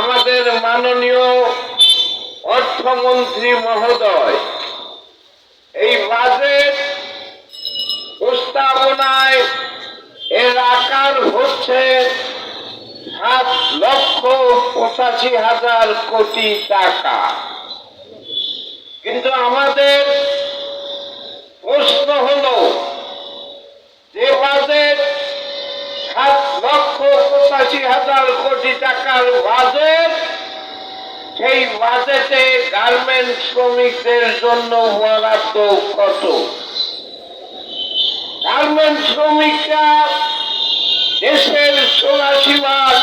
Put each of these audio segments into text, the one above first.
আমাদের মাননীয় অর্থমন্ত্রী মহোদয়, এই বাজেট প্রস্তাবনায় এর আকার হচ্ছে সাত লক্ষ পঁচাশি হাজার কোটি টাকা। কিন্তু আমাদের পঁচাশি হাজার কোটি টাকার বাজেট। সেই বাজেটে গার্মেন্ট শ্রমিকদের জন্য বরাদ্দ কত? গার্মেন্ট শ্রমিকরা দেশের সোনাশি ভাগ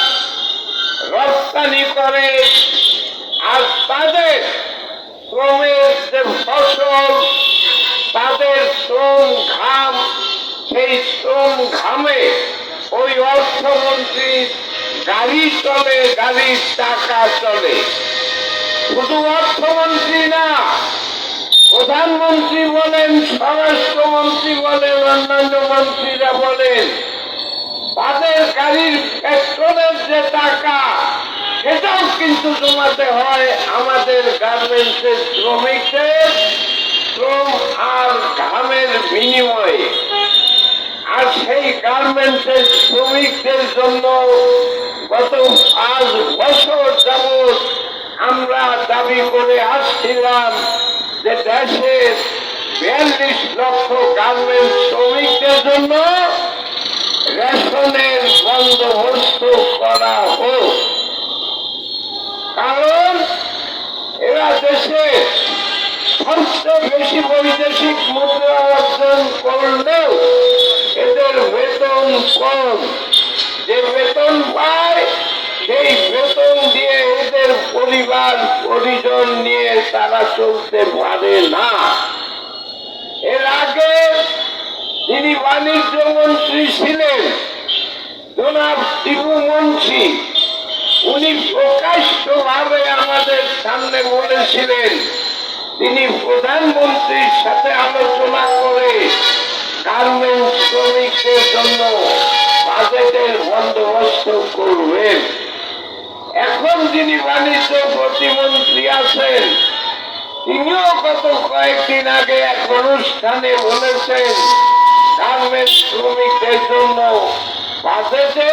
রপ্তানি করে, আর তাদের শ্রমের যে ফসল, তাদের শ্রম ঘাম, সেই শ্রম ঘামে ওই অর্থমন্ত্রী গাড়ি চলে, গাড়ির টাকা চলে। শুধু অর্থমন্ত্রী না, প্রধানমন্ত্রী বলেন, স্বরাষ্ট্রমন্ত্রী বলেন, অন্যান্য মন্ত্রীরা বলেন, তাদের গাড়ির পেট্রোলের যে টাকা, সেটাও কিন্তু জমাতে হয় আমাদের গার্মেন্টসের শ্রমিকদের শ্রম আর ঘামের বিনিময়ে। আর সেই গার্মেন্টসের শ্রমিকদের জন্য গত পাঁচ বছর যাবৎ আমরা দাবি করে আসছিলাম যে দেশের বিয়াল্লিশ লক্ষ গার্মেন্টস শ্রমিকদের জন্য রেশনের বন্দোবস্ত করা হোক। কারণ এরা দেশে সবচেয়ে বেশি বৈদেশিক মুদ্রা অর্জন করলেও বেতন কম, যে বেতন পায়, সেই বেতন দিয়ে এদের পরিবার পরিজন নিয়ে তারা চলতে পারে না। এর আগে যিনি বাণিজ্য মন্ত্রী ছিলেন, জনাব টিপু মুন্সি, উনি প্রকাশ্যভাবে আমাদের সামনে বলেছিলেন, তিনি প্রধানমন্ত্রীর সাথে আলোচনা করে গার্মেন্ট শ্রমিকদের জন্য বাজেটের বন্দোবস্ত করবেন। এখন যিনি বাণিজ্য প্রতিমন্ত্রী আছেন, তিনিও গত কয়েকদিন আগে এক অনুষ্ঠানে বলেছেন গার্মেন্ট শ্রমিকদের জন্য বাজেটে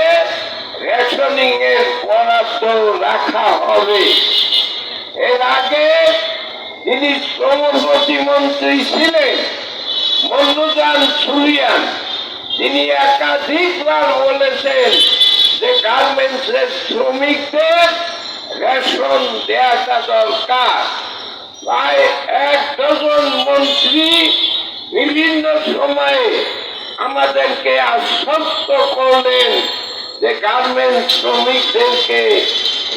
রেশনিং এর বরাদ্দ রাখা হবে। এর আগে যিনি শ্রম প্রতিমন্ত্রী ছিলেন মন্নুজান সুরিয়ান তিনি একাধিকবার বলেছেন যে গার্মেন্টসের শ্রমিকদের রেশন দেওয়াটা দরকার। প্রায় এক ডজন মন্ত্রী বিভিন্ন সময়ে আমাদেরকে আশ্বস্ত করলেন যে গার্মেন্ট শ্রমিকদেরকে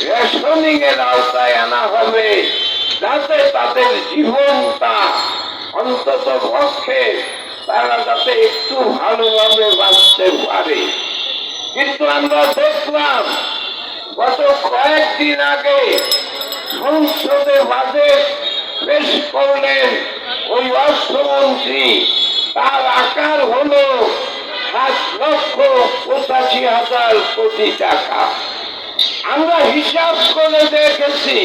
রেশনিং এর আওতায় আনা হবে, যাতে তাদের জীবনটা অন্তত পক্ষে তারা যাতে একটু ভালোভাবে বাঁচতে পারে। কিন্তু আমরা দেখলাম, গত কয়েকদিন আগে সংসদে বাজেট পেশ করলেন ওই অর্থমন্ত্রী। তার আকার হলো সাত লক্ষ পঁচাশি হাজার কোটি টাকা। আমরা হিসাব করে দেখেছি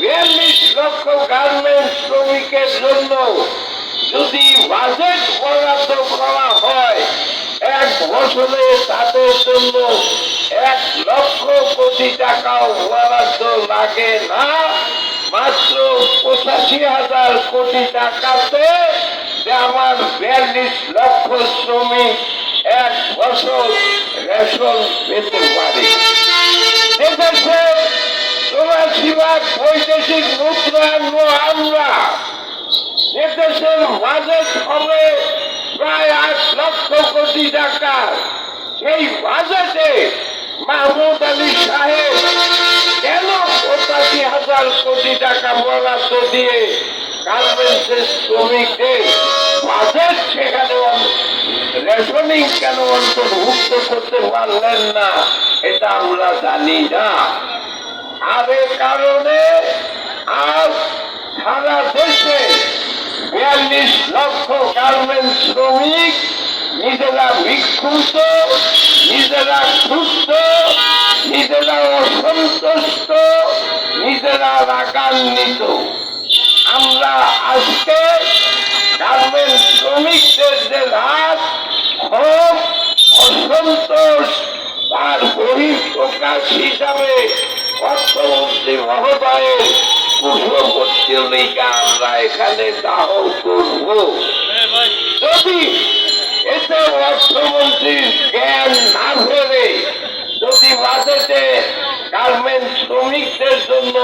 বিয়াল্লিশ লক্ষ গার্মেন্ট শ্রমিকের জন্য যদি বাজেট বরাদ্দ করা হয়, এক বছরে তাদের জন্য এক লক্ষ কোটি টাকাও বরাদ্দ লাগে না। মাত্র পঁচাশি হাজার কোটি টাকাতে আমার বিয়াল্লিশ লক্ষ শ্রমিক এক বছর রেশন পেতে পারে। এদেশে বৈদেশিক মুদ্রা আমরা এদেশের বাজেট হবে প্রায় আট লক্ষ কোটি টাকা। সেই বাজেটে মাহমুদ আলী সাহেব কেন পঁচাশি হাজার কোটি টাকা বরাদ্দ দিয়ে গার্মেন্টসের শ্রমিকদের বাজেট সেখানে রেশনিং কেন অন্তর্ভুক্ত করতে পারলেন না, এটা আমরা জানি না। আর কারণে আজ সারা দেশে বিয়াল্লিশ লক্ষ গার্মেন্ট শ্রমিক নিজেরা বিক্ষুব্ধ, নিজেরা ক্ষুব্ধ নিজেরা অসন্তুষ্ট, নিজেরা রাগান্বিত। আমরা আজকে গার্মেন্ট শ্রমিকদের যে রাত ক্ষোভ, অসন্তোষ, তার বহিঃপ্রকাশ হিসাবে অর্থমন্ত্রী মহোদয়ের কুশপত্রিকা আমরা এখানে যদি এতে অর্থমন্ত্রীর জ্ঞান না ফেরে যদি বাজেটে গার্মেন্ট শ্রমিকদের জন্য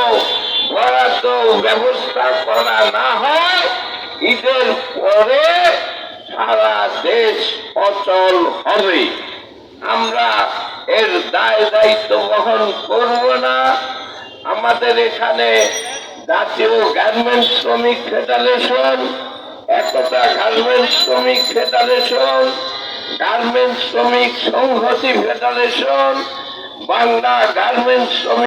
বরাদ্দ ব্যবস্থা করা না হয়, ঈদের পরে সারা দেশ অচল হবে। আমরা এর দায় দায়িত্ব বহন করব না। আমাদের এখানে জাতীয় গার্মেন্ট শ্রমিক ফেডারেশন, একতা গার্মেন্ট শ্রমিক ফেডারেশন, গার্মেন্ট শ্রমিক সংহতি ফেডারেশন, বাংলা গার্মেন্ট শ্রমিক